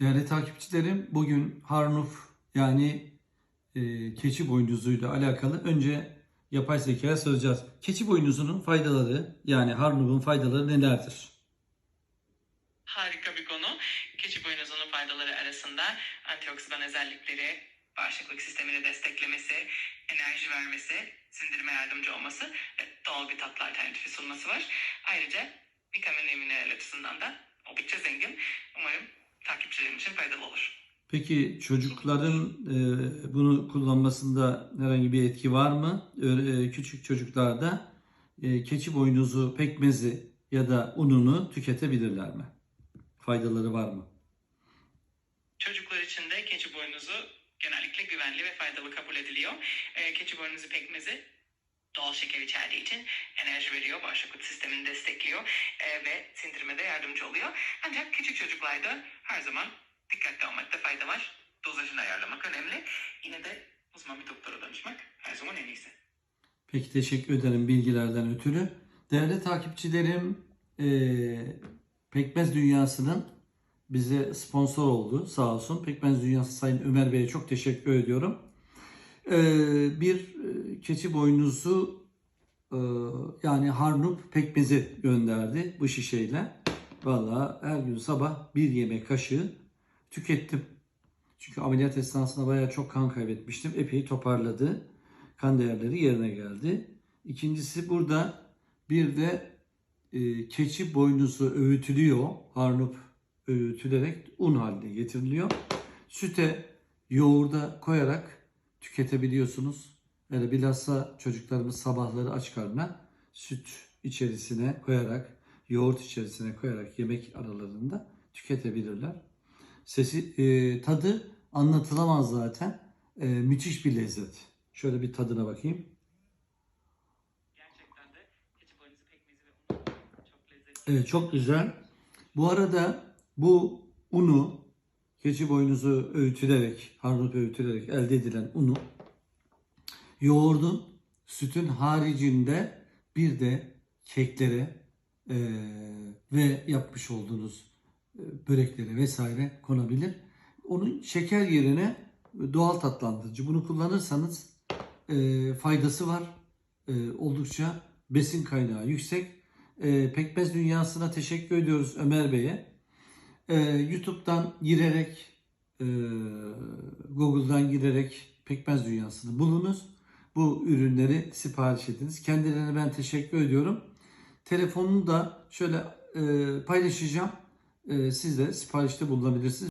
Değerli takipçilerim, bugün Harnuf yani e, keçi boynuzuyla alakalı önce yapay zekaya soracağız. Keçi boynuzunun faydaları yani Harnuf'un faydaları nelerdir? Harika bir konu. Keçi boynuzunun faydaları arasında antioksidan özellikleri, bağışıklık sistemini desteklemesi, enerji vermesi, sindirime yardımcı olması ve doğal bir tatlı alternatifi sunması var. Ayrıca vitamin ve açısından da oldukça zengin. Umarım takipçilerim için faydalı olur. Peki çocukların e, bunu kullanmasında herhangi bir etki var mı? E, küçük çocuklarda e, keçi boynuzu pekmezi ya da ununu tüketebilirler mi? Faydaları var mı? Çocuklar için de keçi boynuzu genellikle güvenli ve faydalı kabul ediliyor. Ee, keçi boynuzu pekmezi doğal şeker içerdiği için enerji veriyor, bağışıklık sistemini destekliyor ee, ve sindirime de yardımcı oluyor. Ancak küçük çocuklarda her zaman dikkatli olmakta fayda var. Dozajını ayarlamak önemli. Yine de uzman bir doktora danışmak her zaman en iyisi. Peki teşekkür ederim bilgilerden ötürü. Değerli takipçilerim, eee, Pekmez Dünyası'nın bize sponsor oldu sağ olsun. Pekmez Dünyası Sayın Ömer Bey'e çok teşekkür ediyorum. Eee, bir e, keçi boynuzu e, yani harnup pekmezi gönderdi bu şişeyle. Valla her gün sabah bir yemek kaşığı tükettim. Çünkü ameliyat esnasında bayağı çok kan kaybetmiştim. Epey toparladı. Kan değerleri yerine geldi. İkincisi burada bir de e, keçi boynuzu öğütülüyor. Harnup öğütülerek un haline getiriliyor. Süte, yoğurda koyarak tüketebiliyorsunuz. Yani bilhassa çocuklarımız sabahları aç karnına süt içerisine koyarak, yoğurt içerisine koyarak yemek aralarında tüketebilirler. Sesi, e, tadı anlatılamaz zaten. E, müthiş bir lezzet. Şöyle bir tadına bakayım. Gerçekten de keçi boynuzu pekmezi ve unu çok lezzetli. Evet çok güzel. Bu arada bu unu keçi boynuzu öğütülerek, harnut öğütülerek elde edilen unu yoğurdun, sütün haricinde bir de keklere eee, ve yapmış olduğunuz e, böreklere vesaire konabilir. Onun şeker yerine doğal tatlandırıcı. Bunu kullanırsanız e, faydası var. E, oldukça besin kaynağı yüksek. E, Pekmez Dünyası'na teşekkür ediyoruz Ömer Bey'e. E, YouTube'dan girerek, e, Google'dan girerek Pekmez Dünyası'nı bulunuz. Bu ürünleri sipariş ediniz. Kendilerine ben teşekkür ediyorum. Telefonunu da şöyle e, paylaşacağım. E, siz de siparişte bulunabilirsiniz.